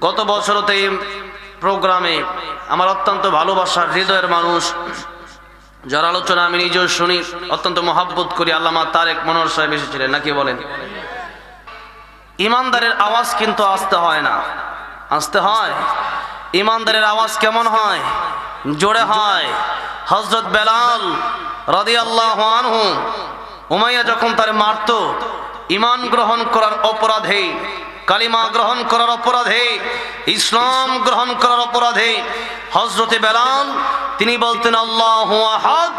গত বছরতে প্রোগ্রামে আমার অত্যন্ত ভালোবাসার হৃদয়ের মানুষ, যার আলোচনা আমি নিজেও শুনি, অত্যন্ত মহাব্বত করি, আল্লামা তারেক মনোহর সাহেব এসেছিলেন, নাকি বলেন? ইমানদারের আওয়াজ কিন্তু আসতে হয় না। আসতে হয়? ইমানদারের আওয়াজ কেমন হয়? জোরে হয়। হজরত বেলাল রাদি আল্লাহ উমাইয়া যখন তার মারত, ইমান গ্রহণ করার অপরাধে কালিমা গ্রহণ করার অপরাধে, ইসলাম গ্রহণ করার অপরাধে হজরতে বেলাল, তিনি বলতেন, আল্লাহ আহাদ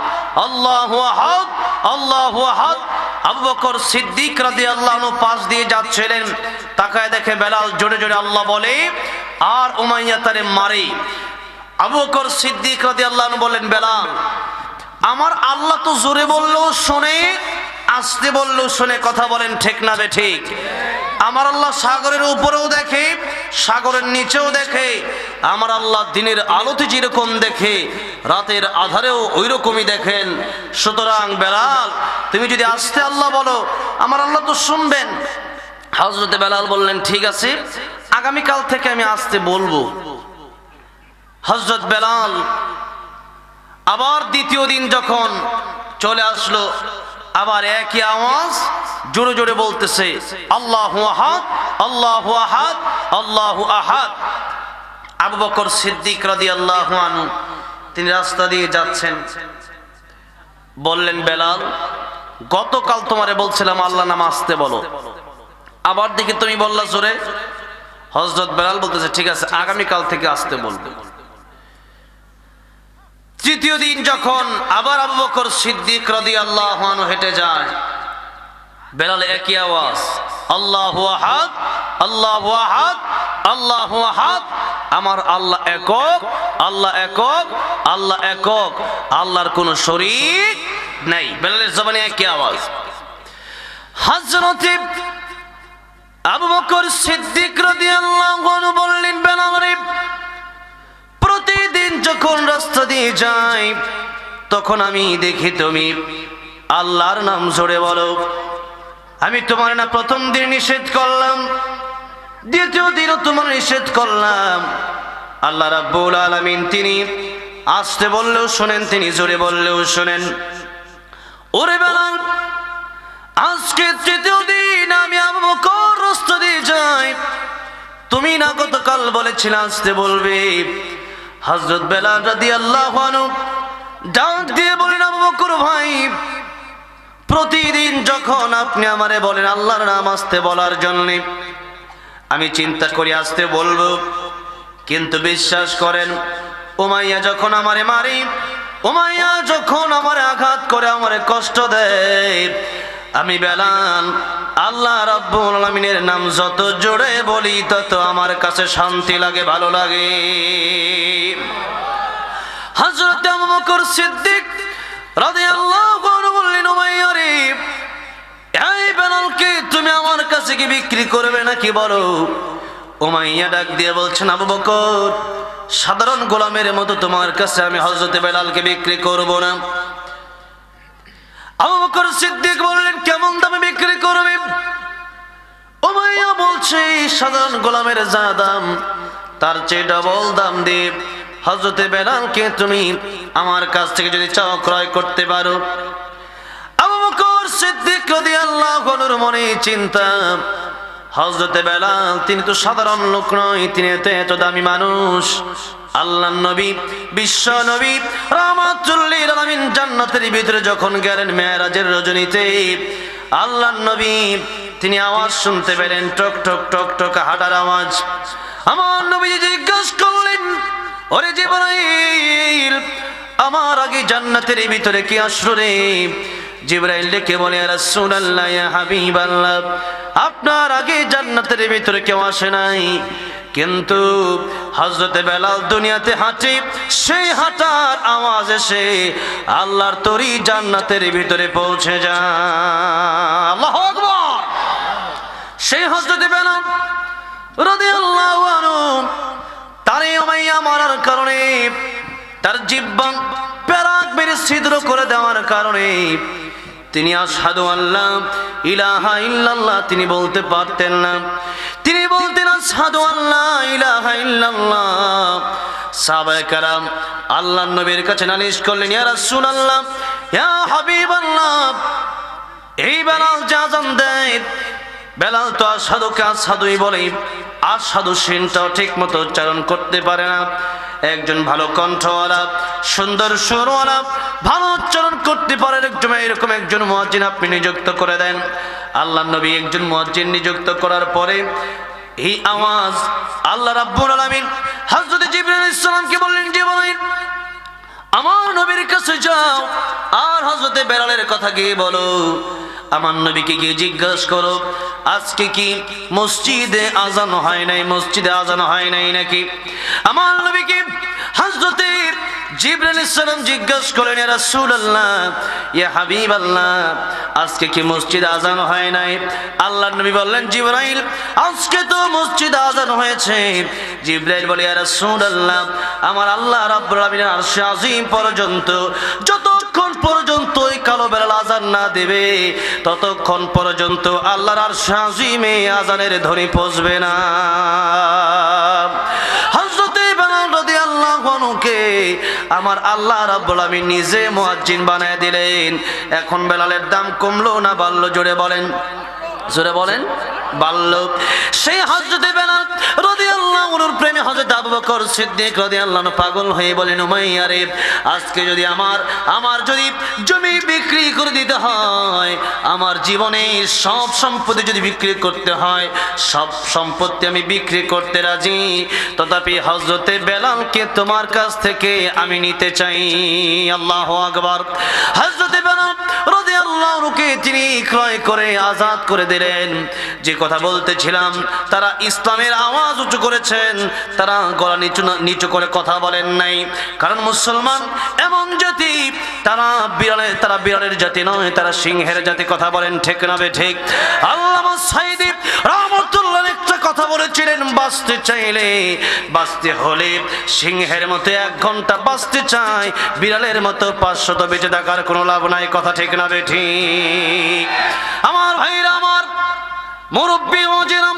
আল্লাহ আহাদ আল্লাহ আহাদ। আবু বকর সিদ্দিক রাদি আল্লাহ পাশ দিয়ে যাচ্ছিলেন। তাকায় দেখে বেলাল জোরে জোরে আল্লাহ বলে, আর উমাইয়া তারে মারে। আবু বকর সিদ্দিক রাদি আল্লাহ বলেন, বেলাল, আমার আল্লাহ তো জোরে বললেও শোনে আসতে বললেও শুনে কথা বলেন, ঠিক না বে ঠিক? আমার আল্লাহ সাগরের উপরেও দেখে, সাগরের নিচেও দেখে, আমার আল্লাহ দিনের আলোতে যেরকম দেখে, রাতের আধারেও ওই রকমই দেখেন। সুতরাং বেলাল, তুমি যদি আসতে আল্লাহ বলো, আমার আল্লাহ তো শুনবেন। হজরতে বেলাল বললেন, ঠিক আছে, আগামীকাল থেকে আমি আসতে বলব। হজরত বেলাল আবার দ্বিতীয় দিন যখন চলে আসলো আবার একই আওয়াজ জোরে জোরে বলতেছে, আল্লাহ আহাদ আল্লাহ আহাদ আল্লাহ আহাদ। আবু বকর সিদ্দিক রাদি আল্লাহ আনু তিনি রাস্তা দিয়ে যাচ্ছেন। বললেন, বেলাল, গতকাল তোমারে বলছিলাম আল্লাহ নাম আসতে বলো। আবার দিকে তুমি বললা জোরে। হজরত বেলাল বলতেছে, ঠিক আছে, আগামীকাল থেকে আসতে বলব। তৃতীয় দিন যখন আবার আবু বকর সিদ্দিক রদি আল্লাহ হেঁটে যায়, বেলাল একই আওয়াজ, আল্লাহ আহাদ আল্লাহ আহাদ আল্লাহ আহাদ, আমার আল্লাহ একক আল্লাহ একক আল্লাহ একক, আল্লাহর কোনো শরীক নাই। বেলালের জবানে একই আওয়াজ। হযরতে আবু বকর সিদ্দিক রাদিয়াল্লাহু আল্লাহ বললেন, বেলাল প্রতিদিন যখন রাস্তা দিয়ে যাই, তখন আমি দেখি তুমি আল্লাহর নাম জোরে বলো। আমি তোমার না প্রথম দিন নিষেধ করলাম, দ্বিতীয় দিনও তোমার নিষেধ করলাম। আল্লাহ রাব্বুল আলামিন তিনি আসতে বললেও শোনেন, তিনি জোরে বললেও শোনেন। ওরে বেলাল আজকে তৃতীয় দিন আমি রাস্তা দিয়ে যাই। তুমি না গতকাল বলেছিলে আসতে বলবে। হজরত বেলাল রাদি আল্লাহ ডাক দিয়ে বলেন, আবু ভাই, প্রতিদিন যখন আপনি আমারে বলেন আল্লাহর নাম আসতে বলার জন্য, আমি চিন্তা করি, আসতে বলব। কিন্তু বিশ্বাস করেন ওমাইয়া যখন আমারে মারি ওমাইয়া যখন আমারে আঘাত করে, আমারে কষ্ট দেয় আমি বেলাল, আল্লাহ রাব্বুল আলামিনের নাম যত জোরে বলি, তত আমার কাছে শান্তি লাগে, ভালো লাগে। হযরত আবু বকর সিদ্দিক রাদিয়াল্লাহু আনহু বললেন, উমাইয়া রে, এই বেলালকে তুমি আমার কাছে কি বিক্রি করবে নাকি বলো? উমাইয়া ডাক দিয়ে বলছেন, আবু বকর, সাধারণ গোলামের মতো তোমার কাছে আমি হযরতে বেলালকে বিক্রি করব না। আবু সিদ্দিক বললেন, কেমন দামে বিক্রি করবে? উমাইয়া বলছে, সাধারণ গোলামের যা দাম, তার চেয়ে ডবল দাম দিয়ে হজরতে বেলালকে তুমি আমার কাছ থেকে যদি চাও ক্রয় করতে পারো। আবু বকর সিদ্দিক রাদিয়াল্লাহু আনহুর মনে চিন্তা হজরতে বেলাল, তিনি তো সাধারণ লোক নয়, তিনি তো এত দামি মানুষ। আল্লাহ নবী, বিশ্ব নবী রামাতুল্লিল আলামিন জান্নাতের ভিতরে যখন গেলেন মেয়েরাজের রজনীতে, আল্লাহ নবী তিনি আওয়াজ শুনতে পেলেন, টক টক টক টক, হাঁটার আওয়াজ। আমার নবী জিজ্ঞাসা করলেন, ওরে জিবরাইল, আমার আগে জান্নাতের ভিতরে কি আসলো রে? জিব্রাইল ডেকে বলে রাসূলুল্লাহ, ইয়া হাবিবাল্লাহ, আপনার আগে জান্নাতের ভিতরে কেউ আসে নাই? কিন্তু হজরতে বেলাল দুনিয়াতে হাঁটি, সেই হাঁটার আওয়াজ এসে আল্লাহর তরি জান্নাতের ভিতরে পৌঁছে আল্লাহ সেই হজরতে বেলাল মারার কারণে তার জিব্বান প্যারাক মেরে ছিদ্র করে দেওয়ার কারণে তিনি আসাদু আল্লাহ ইলাহা ইল্লাল্লাহ। তিনি বলতে পারতেন না। তিনি বলতেন আসাদু আল্লাহ ইলাহা রাসূলুল্লাহ সাহাবায়ে কারাম আল্লাহর নবীর কাছে নালিশ করলেন, ইয়া রাসূলুল্লাহ, ইয়া হাবিবাল্লাহ, এই বেলাল যে আজান দেয়, বেলাল তো আসাদুকে আসাদুই বলে আসাদু সিনটাও ঠিক মতো উচ্চারণ করতে পারে না। একজন ভালো কণ্ঠওয়ালা, সুন্দর সুরওয়ালা, ভালো উচ্চারণ করতে পারেন একজন এরকম একজন মুয়াজ্জিন আপনি নিযুক্ত করে দেন। আল্লাহ নবী একজন মুয়াজ্জিন নিযুক্ত করার পরে এই আওয়াজ আল্লাহ রাব্বুল আলামিন হযরত জিবরাইল আলাইহিস সালামকে বললেন জিবরাইল আমার নবীর কাছে যাও আর হজরতে বেলালের কথা গিয়ে বলো। আমার নবীকে গিয়ে জিজ্ঞাসা করো, আজকে কি মসজিদে আজান হয় নাই, মসজিদে আজান হয় নাই নাকি? আমার নবীকে হজরতে হাবিবাল্লাহ, আজকে কি হয় নাই? আল্লাহর নবী বললেন আজকে তো বলে আমার আল্লাহ রাব্বুল পর্যন্ত, যতক্ষণ পর্যন্ত ওই কালো বেলাল আজান না দেবে, ততক্ষণ পর্যন্ত আল্লাহর আর আজিমে আজানের ধ্বনি পৌঁছবে না। রাদিয়াল্লাহু আমার আল্লাহ রাব্বুল আমিন নিজে মুয়াজ্জিন বানায় দিলেন। এখন বেলালের দাম কমলো না বাড়লো? জোরে বলেন। জোরে বলেন। বাল্য সেই হজরতে বেলাল রাদিয়াল্লাহু পাগল হয়ে বলেন আজকে যদি আমার আমার যদি জমি বিক্রি করে দিতে হয়, আমার জীবনে সব সম্পত্তি যদি বিক্রি করতে হয়, সব সম্পত্তি আমি বিক্রি করতে রাজি, তথাপি হজরতে বেলালকে তোমার কাছ থেকে আমি নিতে চাই। আল্লাহ আকবার। হজরতে বেলাল তিনি ক্রয় করে আজাদ করে দিলেন। যে কথা বলতেছিলাম, তারা ইসলামের আওয়াজ উঁচু করেছেন, তারা গলা নিচু নিচু করে কথা বলেন নাই। কারণ মুসলমান এমন জাতি, তারা বিড়ালের তারা বিড়ালের জাতি নয়, তারা সিংহের জাতি, কথা বলেন ঠিক না বে ঠিক। আল্লাহ সাইদিব রহমতুল্লাহ একটা কথা বলেছিলেন, বাঁচতে চাইলে, বাঁচতে হলে সিংহের মতো এক ঘণ্টা বাঁচতে চাই বিড়ালের মতো পাঁচশত বেঁচে থাকার কোনো লাভ নাই, কথা ঠিক না বে ঠিক। আমার ভাইরা, আমার মুরব্বী মজিরাম,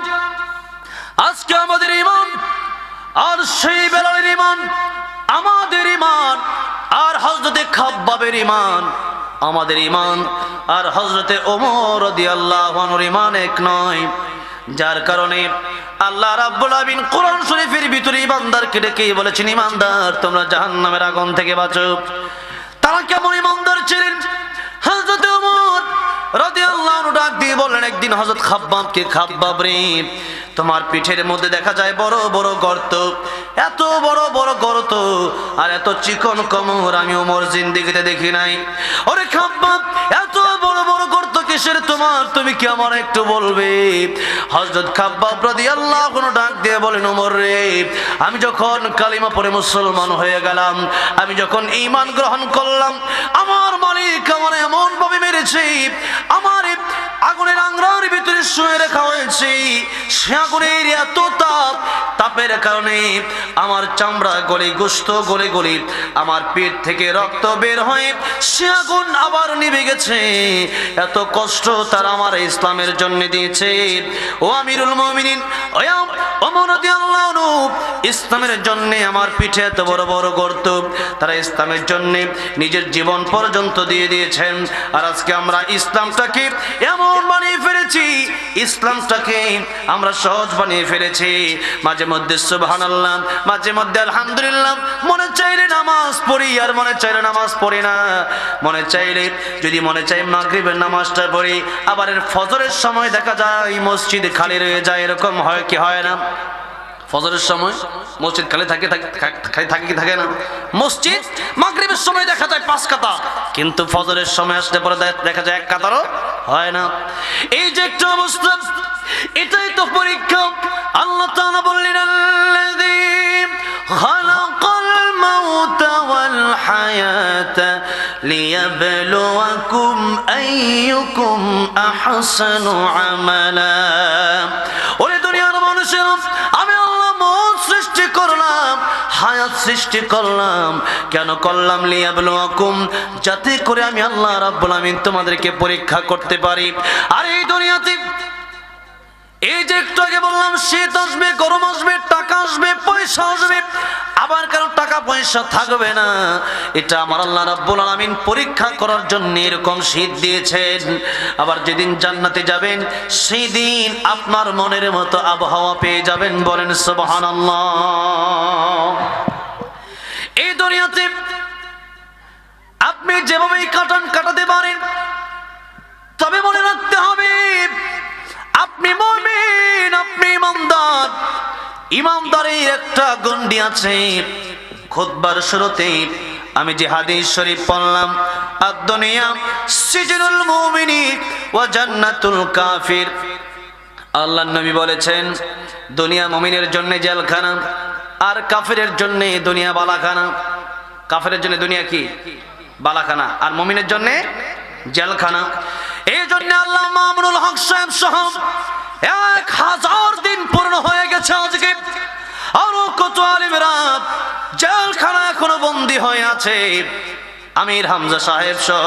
আজকে আমাদের ইমান আর সেই বেলালের ইমান আমাদের ইমান আর হজরতে খাব্বাবের ইমান আমাদের ইমান আর হজরতে ওমর আল্লাহর ইমান এক নয়। যার কারণে আল্লাহ রাব্বুল আমিন কোরআন শরীফের ভিতরে ইমানদারকে ডেকে বলেছেন, ইমানদার, তোমরা জাহান্নামের আগুন থেকে বাঁচো। তারা কেমন ইমানদার ছিলেন? হযরত ওমর রাদিয়াল্লাহু আনহু ডাক দিয়ে বললেন রে, তোমার পিঠের মধ্যে দেখা যায় বড় বড় গর্ত। এত বড় বড় গর্ত আর এত চিকন কমর আমি ওমর জিন্দিগিতে দেখি নাই। ওরে খাব্বাব, এত বড় বড় গর্ত কিসের তোমার, তুমি কি আমার একটু বলবে? হজরত খাবি আল্লাহ কোনো ডাক দিয়ে বলেন, উমর রে, আমি যখন কালিমা পরে মুসলমান হয়ে গেলাম, আমি যখন ইমান গ্রহণ করলাম, আমার মালিক আমার এমন ভাবে মেরেছে, আমার আগুনের আংরার ভিতরে শুয়ে রাখা হয়েছে। সে আগুনের এত তাপ, তাপের কারণে আমার চামড়া গলে, গোস্ত গলে গলে আমার পেট থেকে রক্ত বের হয়ে সে আগুন আবার নিভে গেছে। এত কষ্ট তার আমার ইসলামের জন্য দিয়েছে। ও আমিরুল মুমিনিন ইসলামের জন্য আমার পিঠে এত বড় বড় গর্ত তারা ইসলামের জন্য নিজের জীবন পর্যন্ত দিয়ে দিয়েছেন। আর আজকে আমরা ইসলামটাকে এমন বানিয়ে ফেলেছি। ইসলামটাকে আমরা সহজ বানিয়ে ফেলেছি। মাঝে মধ্যে সুবহানাল্লাহ, মাঝে মধ্যে আলহামদুলিল্লাহ। মনে চাইলে নামাজ পড়ি, আর মনে চাইলে নামাজ পড়ি না। মনে চাইলে, যদি মনে চাই মাগরিবের নামাজটা পড়ি আবার ফজরের সময় দেখা যায়, মসজিদ খালি রয়ে যায়, এরকম হয় কি হয় না? ফজরের সময় মসজিদ খালি থাকে খালি থাকে কি থাকে না? মসজিদ মাগরিবের সময় দেখা যায় পাঁচ কাতা কিন্তু ফজরের সময় আসলে পরে দেখা যায় এক কাতারও হয় না। এই যে একটা অবস্থা, এটাই তো পরীক্ষা। আল্লাহ তাআলা বললেন, আল্লাযী খালাকাল মাউতা ওয়াল হায়াতা লিয়াবলুয়াকুম আইয়ুকুম আহসানু আমালা। ওরে দুনিয়ার মানুষের হায়াত সৃষ্টি করলাম। কেন করলাম? লিয়াবলুয়াকুম, যাতে করে আমি আল্লাহ রাব্বুল আমিন তোমাদেরকে পরীক্ষা করতে পারি। আর এই দুনিয়াতে এই যে একটু আগে বললাম, শীত আসবে, গরম আসবে, টাকা আসবে, পয়সা আসবে। আবার কারও টাকা, পয়সা থাকবে না। এটা আমার আল্লাহ রাব্বুল আলামিন পরীক্ষা করার জন্য এরকম শীত দিয়েছেন। আবার যেদিন জান্নাতে যাবেন সেই দিন আপনার মনের মতো আবহাওয়া পেয়ে যাবেন বলেন সুবহানাল্লাহ। এই দুনিয়াতে আপনি যেভাবেই কাটান, কাটাতে পারেন, তবে মনে রাখতে হবে আপনি মমিন, আপনি ইমানদার। ইমানদারের একটা গন্ডি আছে খুতবার শুরুতে। আমি যে হাদিস শরীফ পড়লাম, আদ-দুনিয়া, সিজনুল মুমিনি ওয়া জান্নাতুল কাফির। আল্লাহ নবী বলেছেন, দুনিয়া মুমিনের জন্য জেলখানা, আর কাফিরের জন্য দুনিয়া বালাখানা। কাফিরের জন্য দুনিয়া কি? বালাখানা। আর মুমিনের জন্য জেলখানা। এই জন্য আল্লাহ মামুনুল হক সাহেব সহ এক হাজার দিন পূর্ণ হয়ে গেছে আজকে। আরও কত আলিমেরা জেলখানা এখনও বন্দী হয়ে আছে। আমির হামজা সাহেব সহ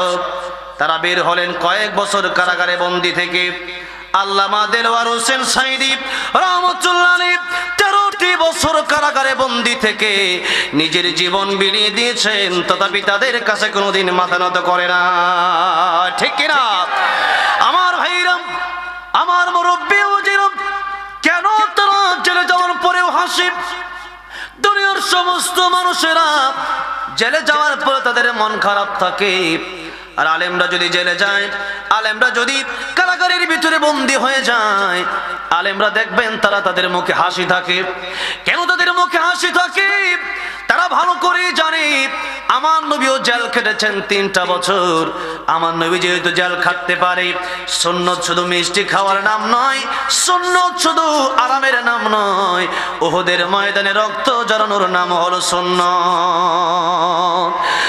তারা বের হলেন কয়েক বছর কারাগারে বন্দী থেকে। আল্লামা দেলওয়ার হোসেন সাইদি রহমতুল্লাহ বছর কারাগারে বন্দী থেকে নিজের জীবন বিলিয়ে দিয়েছেন, তথাপি তাদের কাছে কোনোদিন মাথা নত করে না। ঠিক কিনা? আমার ভাইরাম, আমার মুরব্বী ওজিরম কেন তারা জেলে যাওয়ার পরেও হাসি? দুনিয়ার সমস্ত মানুষেরা জেলে যাওয়ার পরে তাদের মন খারাপ থাকে। আর আলেমরা যদি জেলে যায়, আলেমরা যদি কারাগারের ভিতরে বন্দী হয়ে যায়। আলেমরা দেখবেন তারা তাদের মুখে হাসি থাকে। কেন তাদের মুখে হাসি থাকে? তারা ভালো করে জানে, আমার নবীও জেল খেটেছেন তিনটা বছর। আমার নবী যেহেতু জেল খাটতে পারে, সুন্নত শুধু মিষ্টি খাওয়ার নাম নয়, সুন্নত শুধু আরামের নাম নয়। ওহদের ময়দানে রক্ত জড়ানোর নাম হলো সুন্নত।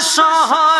মজলুম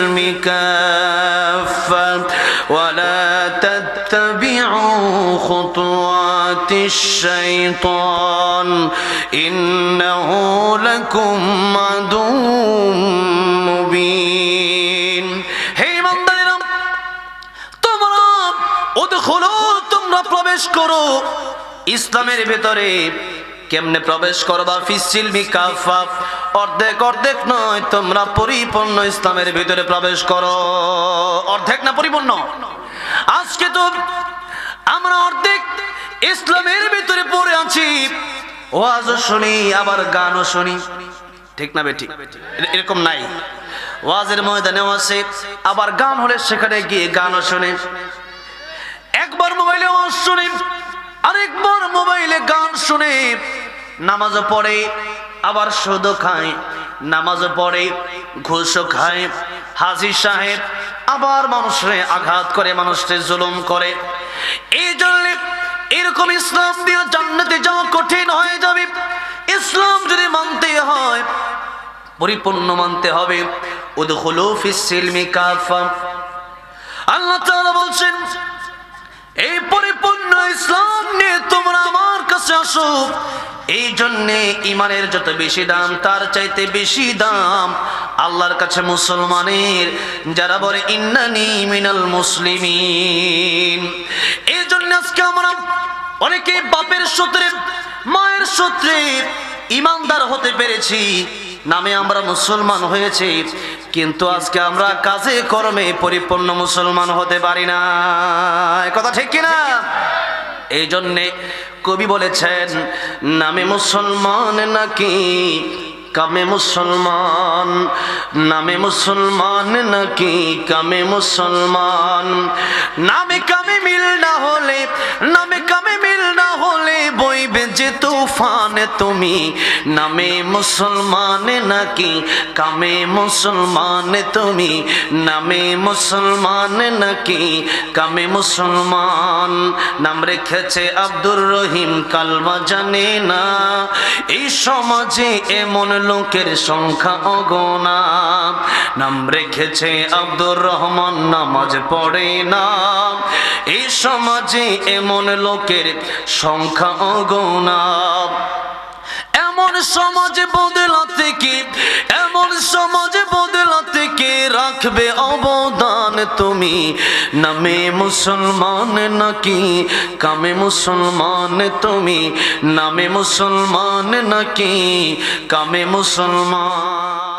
الشيطان إنه لكم عدو مبين هي من ديرم তোমরা উদখুলু তোমরা প্রবেশ করো ইসলামের ভেতরে কেমনে প্রবেশ করবা ফিসিলমি কাফা অর্ধেক অর্ধেক নয় তোমরা পরিপূর্ণ ইসলামের ভিতরে প্রবেশ করো অর্ধেক না পরিপূর্ণ আজকে তো আমরা অর্ধেক ইসলামের ভিতরে পড়ে আছি। ওয়াজও শুনি, আবার গানও শুনি। ঠিক না বেটি? এরকম নাই। ওয়াজের ময়দানেও আছে, আবার গান হলে সেখানে গিয়ে গানও শুনে। একবার মোবাইলে ওয়াজ শুনে, আরেকবার মোবাইলে গান শুনে। নামাজ পড়ে, আবার সুদও খায় নামাজ পড়ে ঘুষও খায় হাজি সাহেব আবার মানুষে আঘাত করে, মানুষকে জুলুম করে। এই জন্য এরকম ইসলাম দিয়ে জান্নাতে যাওয়া কঠিন হয়ে যাবে। ইসলাম যদি মানতে হয়, পরিপূর্ণ মানতে হবে। উদখুলু ফিস সিলমি কাফা। আল্লাহ তাআলা বলছেন, এই পরিপূর্ণ ইসলাম নিয়ে তোমরা আমার কাছে আসো। এই জন্যে ইমানের যত বেশি দাম, তার চাইতে বেশি দাম আল্লাহর কাছে মুসলমানের যারা বলে, ইন্নানি মিনাল মুসলিমিন। এই জন্য আজকে আমরা অনেকে বাপের সূত্রে মায়ের সূত্রে ইমানদার হতে পেরেছি, নামে আমরা মুসলমান হয়েছি, কিন্তু আজকে আমরা কাজে, কর্মে পরিপূর্ণ মুসলমান হতে পারি না। কথা ঠিক কিনা এই জন্যে কবি বলেছেন, নামে মুসলমান নাকি কামে মুসলমান নামে মুসলমান নাকি কামে মুসলমান? নামে কামে মিল না হলে নামে কামে তুফান তুমি, নামে মুসলমান নাকি, কামে মুসলমান তুমি, নামে মুসলমান নাকি, কামে মুসলমান, নাম রেখেছে আব্দুর রহিম কালমা জানে না। এই সমাজে এমন লোকের সংখ্যা অগোনা নাম রেখেছে আব্দুর রহমান, নামাজ পড়ে না। এই সমাজে এমন লোকের সংখ্যা অগোনা এমন সমাজে বদলাতে কি? এমন সমাজে বদলাতে কে রাখবে অবদান তুমি? নামে মুসলমান নাকি কামে মুসলমান তুমি? নামে মুসলমান নাকি কামে মুসলমান?